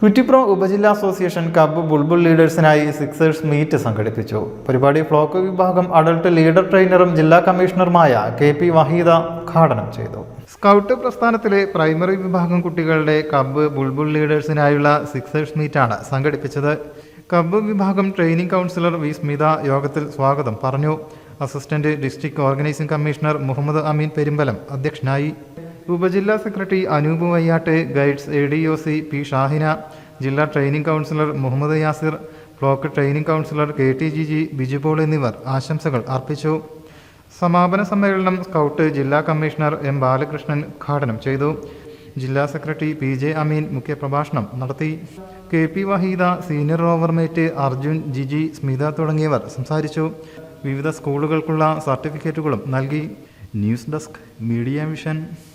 കുറ്റിപ്പുറം ഉപജില്ലാ association cup Bulbul ലീഡേഴ്സിനായി sixers meet സംഘടിപ്പിച്ചു. പരിപാടി ബ്ലോക്ക് വിഭാഗം അഡൾട്ട് ലീഡർ ട്രെയിനറും ജില്ലാ കമ്മീഷണറുമായ കെ പി വഹീദ ഉദ്ഘാടനം ചെയ്തു. സ്കൗട്ട് പ്രസ്ഥാനത്തിലെ പ്രൈമറി വിഭാഗം കുട്ടികളുടെ കബ് ബുൾബുൾ ലീഡേഴ്സിനായുള്ള സിക്സേഴ്സ് മീറ്റാണ് സംഘടിപ്പിച്ചത്. കബ് വിഭാഗം ട്രെയിനിംഗ് കൗൺസിലർ വി. സ്മിത യോഗത്തിൽ സ്വാഗതം പറഞ്ഞു. Assistant district organising commissioner Muhammad Ameen Perumbalam അധ്യക്ഷനായി. ഉപജില്ലാ secretary Anoop വയ്യാട്ടെ guides A D O C P Shahina ജില്ലാ training counsellor Muhammad Yasir block training counsellor K T G G Bijupaul എന്നിവർ ആശംസകൾ അർപ്പിച്ചു. സമാപന സമ്മേളനം സ്കൗട്ട് ജില്ലാ കമ്മീഷണർ എം ബാലകൃഷ്ണൻ ഉദ്ഘാടനം ചെയ്തു. ജില്ലാ സെക്രട്ടറി പി ജെ അമീൻ മുഖ്യപ്രഭാഷണം നടത്തി. കെ പി വഹീദ സീനിയർ ഓവർമേറ്റ് അർജുൻ ജിജി സ്മിത തുടങ്ങിയവർ സംസാരിച്ചു. വിവിധ സ്കൂളുകൾക്കുള്ള സർട്ടിഫിക്കറ്റുകളും നൽകി. News desk media mission.